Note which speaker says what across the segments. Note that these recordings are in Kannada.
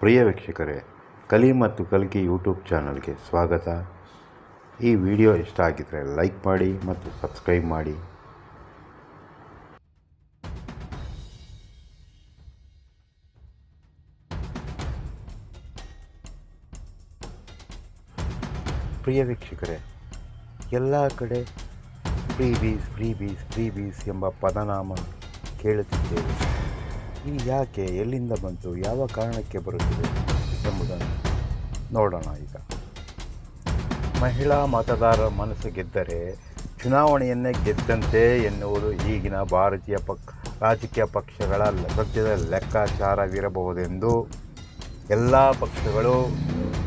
Speaker 1: ಪ್ರಿಯ ವೀಕ್ಷಕರೇ, ಕಲಿ ಮತ್ತು ಕಲ್ಕಿ ಯೂಟ್ಯೂಬ್ ಚಾನಲ್ಗೆ ಸ್ವಾಗತ. ಈ ವಿಡಿಯೋ ಇಷ್ಟ ಆಗಿದ್ದರೆ ಲೈಕ್ ಮಾಡಿ ಮತ್ತು ಸಬ್ಸ್ಕ್ರೈಬ್ ಮಾಡಿ. ಪ್ರಿಯ ವೀಕ್ಷಕರೇ, ಎಲ್ಲ ಕಡೆ freebies freebies freebies ಎಂಬ ಪದನಾಮ ಕೇಳುತ್ತಿದ್ದೇವೆ. ಇದು ಯಾಕೆ ಎಲ್ಲಿಂದ ಬಂತು? ಯಾವ ಕಾರಣಕ್ಕೆ ಬರುತ್ತಿದೆ ಎಂಬುದನ್ನು ನೋಡೋಣ ಈಗ. ಮಹಿಳಾ ಮತದಾರರ ಮನಸ್ಸು ಗೆದ್ದರೆ ಚುನಾವಣೆಯನ್ನೇ ಗೆದ್ದಂತೆ ಎನ್ನುವುದು ಈಗಿನ ಭಾರತೀಯ ಪಕ್, ರಾಜಕೀಯ ಪಕ್ಷಗಳ ಸದ್ಯದ ಲೆಕ್ಕಾಚಾರವಿರಬಹುದೆಂದು ಎಲ್ಲ ಪಕ್ಷಗಳು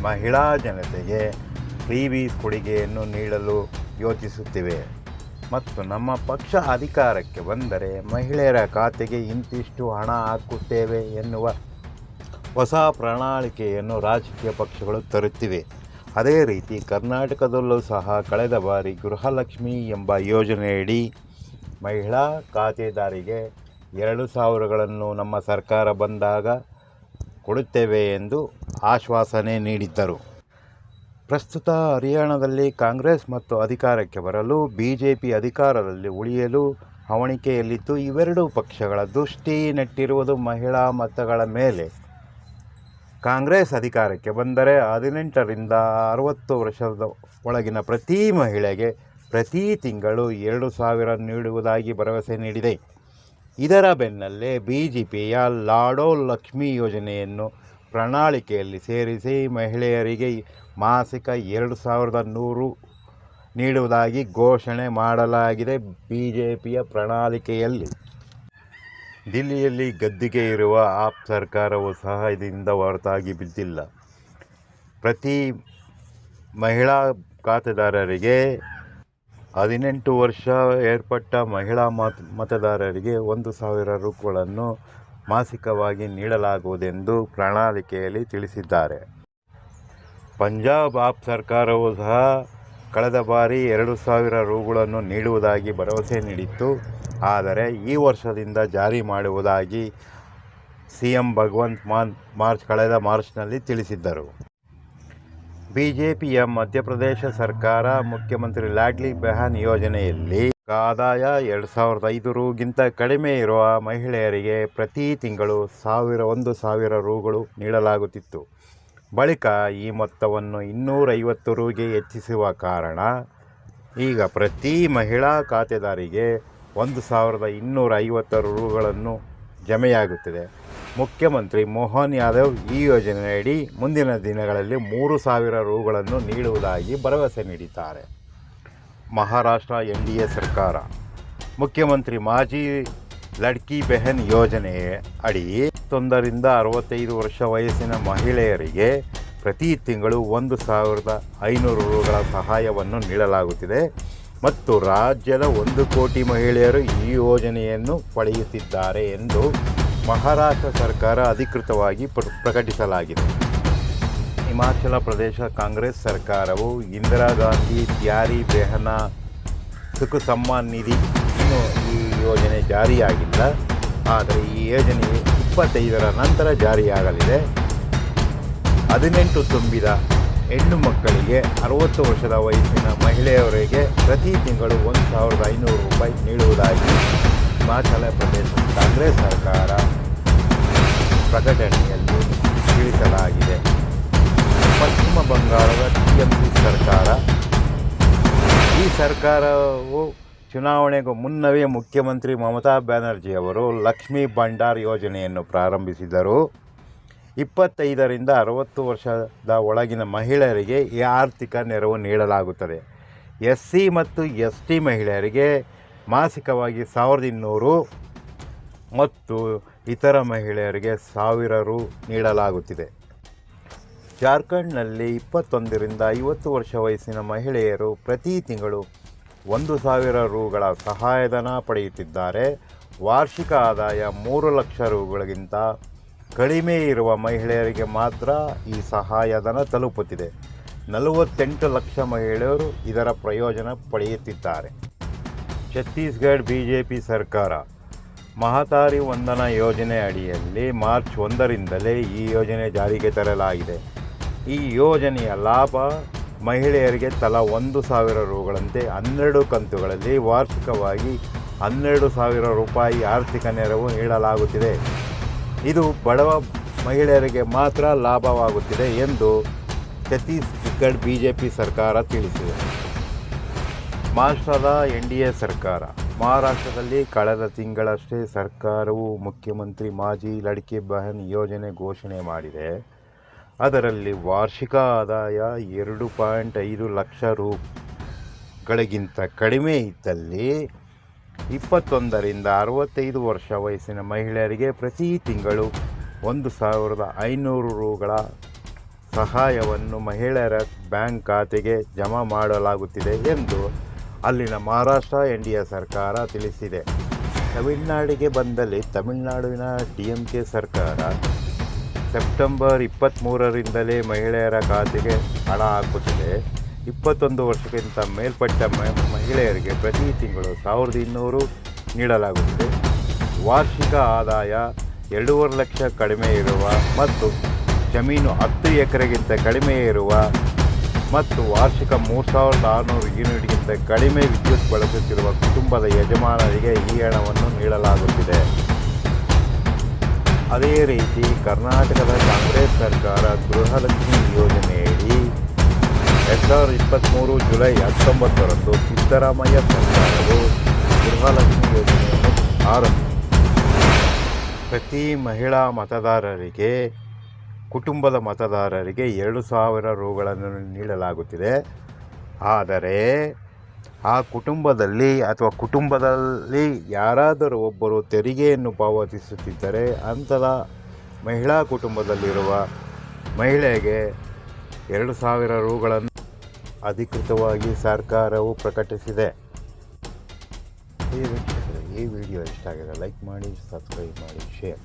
Speaker 1: ಮಹಿಳಾ ಜನತೆಗೆ ಫ್ರೀಬೀಸ್ ಕೊಡುಗೆಯನ್ನು ನೀಡಲು ಯೋಚಿಸುತ್ತಿವೆ. ಮತ್ತು ನಮ್ಮ ಪಕ್ಷ ಅಧಿಕಾರಕ್ಕೆ ಬಂದರೆ ಮಹಿಳೆಯರ ಖಾತೆಗೆ ಇಂತಿಷ್ಟು ಹಣ ಹಾಕುತ್ತೇವೆ ಎನ್ನುವ ಹೊಸ ಪ್ರಣಾಳಿಕೆಯನ್ನು ರಾಜಕೀಯ ಪಕ್ಷಗಳು ತರುತ್ತಿವೆ. ಅದೇ ರೀತಿ ಕರ್ನಾಟಕದಲ್ಲೂ ಸಹ ಕಳೆದ ಬಾರಿ ಗೃಹಲಕ್ಷ್ಮಿ ಎಂಬ ಯೋಜನೆಯಡಿ ಮಹಿಳಾ ಖಾತೆದಾರಿಗೆ ಎರಡು ಸಾವಿರಗಳನ್ನು ನಮ್ಮ ಸರ್ಕಾರ ಬಂದಾಗ ಕೊಡುತ್ತೇವೆ ಎಂದು ಆಶ್ವಾಸನೆ ನೀಡಿದ್ದರು. ಪ್ರಸ್ತುತ ಹರಿಯಾಣದಲ್ಲಿ ಕಾಂಗ್ರೆಸ್ ಮತ್ತು ಅಧಿಕಾರಕ್ಕೆ ಬರಲು ಬಿ ಜೆ ಪಿ ಅಧಿಕಾರದಲ್ಲಿ ಉಳಿಯಲು ಹವಣಿಕೆಯಲ್ಲಿದ್ದು, ಇವೆರಡೂ ಪಕ್ಷಗಳ ದೃಷ್ಟಿ ನೆಟ್ಟಿರುವುದು ಮಹಿಳಾ ಮತಗಳ ಮೇಲೆ. ಕಾಂಗ್ರೆಸ್ ಅಧಿಕಾರಕ್ಕೆ ಬಂದರೆ ಹದಿನೆಂಟರಿಂದ ಅರವತ್ತು ವರ್ಷದ ಒಳಗಿನ ಪ್ರತಿ ಮಹಿಳೆಗೆ ಪ್ರತಿ ತಿಂಗಳು ಎರಡು ಸಾವಿರ ನೀಡುವುದಾಗಿ ಭರವಸೆ ನೀಡಿದೆ. ಇದರ ಬೆನ್ನಲ್ಲೇ ಬಿ ಜೆ ಪಿಯ ಲಾಡೋ ಲಕ್ಷ್ಮಿ ಯೋಜನೆಯನ್ನು ಪ್ರಣಾಳಿಕೆಯಲ್ಲಿ ಸೇರಿಸಿ ಮಹಿಳೆಯರಿಗೆ ಮಾಸಿಕ ಎರಡು ಸಾವಿರದ ನೂರು ನೀಡುವುದಾಗಿ ಘೋಷಣೆ ಮಾಡಲಾಗಿದೆ ಬಿ ಜೆ ಪಿಯ ಪ್ರಣಾಳಿಕೆಯಲ್ಲಿ. ದಿಲ್ಲಿಯಲ್ಲಿ ಗದ್ದಿಗೆ ಇರುವ ಆಪ್ ಸರ್ಕಾರವು ಸಹ ಇದರಿಂದ ಹೊರತಾಗಿ ಬಿದ್ದಿಲ್ಲ. ಪ್ರತಿ ಮಹಿಳಾ ಖಾತೆದಾರರಿಗೆ ಹದಿನೆಂಟು ವರ್ಷ ಏರ್ಪಟ್ಟ ಮಹಿಳಾ ಮತ, ಮತದಾರರಿಗೆ ಒಂದು ಸಾವಿರ ರೂಗಳನ್ನು ಮಾಸಿಕವಾಗಿ ನೀಡಲಾಗುವುದೆಂದು ಪ್ರಣಾಳಿಕೆಯಲ್ಲಿ ತಿಳಿಸಿದ್ದಾರೆ. ಪಂಜಾಬ್ ಆಪ್ ಸರ್ಕಾರವು ಸಹ ಕಳೆದ ಬಾರಿ ಎರಡು ಸಾವಿರ ರೂಗಳನ್ನು ನೀಡುವುದಾಗಿ ಭರವಸೆ ನೀಡಿತ್ತು. ಆದರೆ ಈ ವರ್ಷದಿಂದ ಜಾರಿ ಮಾಡುವುದಾಗಿ C M Bhagwant Mann March ಕಳೆದ ಮಾರ್ಚ್ನಲ್ಲಿ ತಿಳಿಸಿದ್ದರು. ಬಿ ಜೆ ಪಿಯ ಮಧ್ಯಪ್ರದೇಶ ಸರ್ಕಾರ ಮುಖ್ಯಮಂತ್ರಿ ಲಾಡ್ಲಿ ಬೆಹನ್ ಯೋಜನೆಯಲ್ಲಿ ಆದಾಯ ಎರಡು ಸಾವಿರದ ಐದು ರೂಗಿಂತ ಕಡಿಮೆ ಇರುವ ಮಹಿಳೆಯರಿಗೆ ಪ್ರತಿ ತಿಂಗಳು ಸಾವಿರ ಒಂದು ಸಾವಿರ ರೂಗಳು ನೀಡಲಾಗುತ್ತಿತ್ತು. ಬಳಿಕ ಈ ಮೊತ್ತವನ್ನು ಇನ್ನೂರೈವತ್ತು ರೂಗೆ ಹೆಚ್ಚಿಸುವ ಕಾರಣ ಈಗ ಪ್ರತಿ ಮಹಿಳಾ ಖಾತೆದಾರಿಗೆ ಒಂದು ಸಾವಿರದ ಇನ್ನೂರ ಐವತ್ತು ರೂಗಳನ್ನು ಜಮೆಯಾಗುತ್ತಿದೆ. ಮುಖ್ಯಮಂತ್ರಿ ಮೋಹನ್ ಯಾದವ್ ಈ ಯೋಜನೆಯಡಿ ಮುಂದಿನ ದಿನಗಳಲ್ಲಿ ಮೂರು ಸಾವಿರ ರೂಗಳನ್ನು ನೀಡುವುದಾಗಿ ಭರವಸೆ ನೀಡಿದ್ದಾರೆ. ಮಹಾರಾಷ್ಟ್ರ ಎನ್ ಡಿ ಎ ಸರ್ಕಾರ. ಮುಖ್ಯಮಂತ್ರಿ ಮಾಜಿ ಲಡ್ಕಿ ಬೆಹನ್ ಯೋಜನೆ ಅಡಿ ತೊಂದರಿಂದ ಅರವತ್ತೈದು ವರ್ಷ ವಯಸ್ಸಿನ ಮಹಿಳೆಯರಿಗೆ ಪ್ರತಿ ತಿಂಗಳು ಒಂದು ಸಾವಿರದ ಐನೂರು ರುಗಳ ಸಹಾಯವನ್ನು ನೀಡಲಾಗುತ್ತಿದೆ. ಮತ್ತು ರಾಜ್ಯದ ಒಂದು ಕೋಟಿ ಮಹಿಳೆಯರು ಈ ಯೋಜನೆಯನ್ನು ಪಡೆಯುತ್ತಿದ್ದಾರೆ ಎಂದು ಮಹಾರಾಷ್ಟ್ರ ಸರ್ಕಾರ ಅಧಿಕೃತವಾಗಿ ಪ್ರಕಟಿಸಲಾಗಿದೆ. ಹಿಮಾಚಲ ಪ್ರದೇಶ ಕಾಂಗ್ರೆಸ್ ಸರ್ಕಾರವು ಇಂದಿರಾ ಗಾಂಧಿ ತ್ಯಾರಿ ಬೆಹನ ಸುಖ ಸಮ್ಮಾನ್ ನಿಧಿ ಇನ್ನೂ ಈ ಯೋಜನೆ ಜಾರಿಯಾಗಿಲ್ಲ. ಆದರೆ ಈ ಯೋಜನೆ ಇಪ್ಪತ್ತೈದರ ನಂತರ ಜಾರಿಯಾಗಲಿದೆ. ಹದಿನೆಂಟು ತುಂಬಿದ ಹೆಣ್ಣು ಮಕ್ಕಳಿಗೆ ಅರವತ್ತು ವರ್ಷದ ವಯಸ್ಸಿನ ಮಹಿಳೆಯರಿಗೆ ಪ್ರತಿ ತಿಂಗಳು ಒಂದು ಸಾವಿರದ ಐನೂರು ರೂಪಾಯಿ ನೀಡುವುದಾಗಿ ಹಿಮಾಚಲ ಪ್ರದೇಶ ಕಾಂಗ್ರೆಸ್ ಸರ್ಕಾರ ಪ್ರಕಟಣೆಯಲ್ಲಿ ತಿಳಿಸಲಾಗಿದೆ. ಪಶ್ಚಿಮ ಬಂಗಾಳದ ಟಿ ಎಂ ಸಿ ಸರ್ಕಾರ. ಈ ಸರ್ಕಾರವು ಚುನಾವಣೆಗೂ ಮುನ್ನವೇ ಮುಖ್ಯಮಂತ್ರಿ ಮಮತಾ ಬ್ಯಾನರ್ಜಿ ಅವರು ಲಕ್ಷ್ಮೀ ಭಂಡಾರ್ ಯೋಜನೆಯನ್ನು ಪ್ರಾರಂಭಿಸಿದರು. ಇಪ್ಪತ್ತೈದರಿಂದ ಅರವತ್ತು ವರ್ಷದ ಒಳಗಿನ ಮಹಿಳೆಯರಿಗೆ ಈ ಆರ್ಥಿಕ ನೆರವು ನೀಡಲಾಗುತ್ತದೆ. ಎಸ್ ಸಿ ಮತ್ತು ಎಸ್ ಟಿ ಮಹಿಳೆಯರಿಗೆ ಮಾಸಿಕವಾಗಿ ಸಾವಿರದ ಇನ್ನೂರು ಮತ್ತು ಇತರ ಮಹಿಳೆಯರಿಗೆ ಸಾವಿರ ರು ನೀಡಲಾಗುತ್ತಿದೆ. ಜಾರ್ಖಂಡ್ನಲ್ಲಿ ಇಪ್ಪತ್ತೊಂದರಿಂದ ಐವತ್ತು ವರ್ಷ ವಯಸ್ಸಿನ ಮಹಿಳೆಯರು ಪ್ರತಿ ತಿಂಗಳು ಒಂದು ಸಾವಿರ ರೂಗಳ ಸಹಾಯಧನ ಪಡೆಯುತ್ತಿದ್ದಾರೆ. ವಾರ್ಷಿಕ ಆದಾಯ ಮೂರು ಲಕ್ಷ ರೂಗಳಿಗಿಂತ ಕಡಿಮೆ ಇರುವ ಮಹಿಳೆಯರಿಗೆ ಮಾತ್ರ ಈ ಸಹಾಯಧನ ತಲುಪುತ್ತಿದೆ. ನಲವತ್ತೆಂಟು ಲಕ್ಷ ಮಹಿಳೆಯರು ಇದರ ಪ್ರಯೋಜನ ಪಡೆಯುತ್ತಿದ್ದಾರೆ. ಛತ್ತೀಸ್ಗಢ ಬಿ ಜೆ ಪಿ ಸರ್ಕಾರ ಮಹತಾರಿ ವಂದನಾ ಯೋಜನೆ ಅಡಿಯಲ್ಲಿ ಮಾರ್ಚ್ ಒಂದರಿಂದಲೇ ಈ ಯೋಜನೆ ಜಾರಿಗೆ ತರಲಾಗಿದೆ. ಈ ಯೋಜನೆಯ ಲಾಭ ಮಹಿಳೆಯರಿಗೆ ತಲಾ ಒಂದು ಸಾವಿರ ರೂಗಳಂತೆ ಹನ್ನೆರಡು ಕಂತುಗಳಲ್ಲಿ ವಾರ್ಷಿಕವಾಗಿ ಹನ್ನೆರಡು ಸಾವಿರ ರೂಪಾಯಿ ಆರ್ಥಿಕ ನೆರವು ನೀಡಲಾಗುತ್ತಿದೆ. ಇದು ಬಡವ ಮಹಿಳೆಯರಿಗೆ ಮಾತ್ರ ಲಾಭವಾಗುತ್ತಿದೆ ಎಂದು ಛತ್ತೀಸ್ಗಢ ಬಿ ಜೆ ಪಿ ಸರ್ಕಾರ ತಿಳಿಸಿದೆ. ಮಹಾರಾಷ್ಟ್ರದ ಎನ್ ಡಿ ಎ ಸರ್ಕಾರ, ಮಹಾರಾಷ್ಟ್ರದಲ್ಲಿ ಕಳೆದ ತಿಂಗಳಷ್ಟೇ ಸರ್ಕಾರವು ಮುಖ್ಯಮಂತ್ರಿ ಮಾಜಿ ಲಡ್ಕೆ ಬಹನ್ ಯೋಜನೆ ಘೋಷಣೆ ಮಾಡಿದೆ. ಅದರಲ್ಲಿ ವಾರ್ಷಿಕ ಆದಾಯ ಎರಡು ಪಾಯಿಂಟ್ ಐದು ಲಕ್ಷ ರೂಗಳಿಗಿಂತ ಕಡಿಮೆ ಇದ್ದಲ್ಲಿ ಇಪ್ಪತ್ತೊಂದರಿಂದ ಅರವತ್ತೈದು ವರ್ಷ ವಯಸ್ಸಿನ ಮಹಿಳೆಯರಿಗೆ ಪ್ರತಿ ತಿಂಗಳು ಒಂದು ಸಾವಿರದ ಐನೂರು ರೂಗಳ ಸಹಾಯವನ್ನು ಮಹಿಳೆಯರ ಬ್ಯಾಂಕ್ ಖಾತೆಗೆ ಜಮಾ ಮಾಡಲಾಗುತ್ತಿದೆ ಎಂದು ಅಲ್ಲಿನ ಮಹಾರಾಷ್ಟ್ರ ಎನ್ ಸರ್ಕಾರ ತಿಳಿಸಿದೆ. ತಮಿಳುನಾಡಿಗೆ ಬಂದಲ್ಲಿ ತಮಿಳುನಾಡಿನ ಡಿ ಎಂ ಕೆ ಸರ್ಕಾರ ಸೆಪ್ಟೆಂಬರ್ ಇಪ್ಪತ್ತ್ಮೂರರಿಂದಲೇ ಮಹಿಳೆಯರ ಖಾತೆಗೆ ಹಣ ಹಾಕುತ್ತಿದೆ. ಇಪ್ಪತ್ತೊಂದು ವರ್ಷಕ್ಕಿಂತ ಮೇಲ್ಪಟ್ಟ ಮಹಿಳೆಯರಿಗೆ ಪ್ರತಿ ತಿಂಗಳು ಸಾವಿರದ ಇನ್ನೂರು ನೀಡಲಾಗುತ್ತಿದೆ. ವಾರ್ಷಿಕ ಆದಾಯ ಎರಡೂವರೆ ಲಕ್ಷ ಕಡಿಮೆ ಇರುವ ಮತ್ತು ಜಮೀನು ಹತ್ತು ಎಕರೆಗಿಂತ ಕಡಿಮೆ ಇರುವ ಮತ್ತು ವಾರ್ಷಿಕ ಮೂರು ಸಾವಿರದ ಆರುನೂರು ಯೂನಿಟ್ಗಿಂತ ಕಡಿಮೆ ವಿದ್ಯುತ್ ಬಳಸುತ್ತಿರುವ ಕುಟುಂಬದ ಯಜಮಾನರಿಗೆ ಈ ಹಣವನ್ನು ನೀಡಲಾಗುತ್ತಿದೆ. ಅದೇ ರೀತಿ ಕರ್ನಾಟಕದ ಕಾಂಗ್ರೆಸ್ ಸರ್ಕಾರ ಗೃಹಲಕ್ಷ್ಮಿ ಯೋಜನೆಯಡಿ ಎರಡು ಸಾವಿರದ ಇಪ್ಪತ್ತ್ಮೂರು ಜುಲೈ ಹತ್ತೊಂಬತ್ತರಂದು ಸಿದ್ದರಾಮಯ್ಯ ಸರ್ಕಾರವು ಗೃಹಲಕ್ಷ್ಮಿ ಯೋಜನೆಯನ್ನು ಆರಂಭಿಸಿದೆ ಪ್ರತಿ ಮಹಿಳಾ ಮತದಾರರಿಗೆ, ಕುಟುಂಬದ ಮತದಾರರಿಗೆ ಎರಡು ಸಾವಿರ ರೂಗಳನ್ನು ನೀಡಲಾಗುತ್ತಿದೆ. ಆದರೆ ಆ ಕುಟುಂಬದಲ್ಲಿ ಅಥವಾ ಕುಟುಂಬದಲ್ಲಿ ಯಾರಾದರೂ ಒಬ್ಬರು ತೆರಿಗೆಯನ್ನು ಪಾವತಿಸುತ್ತಿದ್ದರೆ ಅಂಥದ ಮಹಿಳಾ ಕುಟುಂಬದಲ್ಲಿರುವ ಮಹಿಳೆಗೆ ಎರಡು ಸಾವಿರ ರೂಗಳನ್ನು ಅಧಿಕೃತವಾಗಿ ಸರ್ಕಾರವು ಪ್ರಕಟಿಸಿದೆ. ಈ ವಿಡಿಯೋ ಇಷ್ಟ ಆಗಿದೆ ಲೈಕ್ ಮಾಡಿ, ಸಬ್ಸ್ಕ್ರೈಬ್ ಮಾಡಿ, ಶೇರ್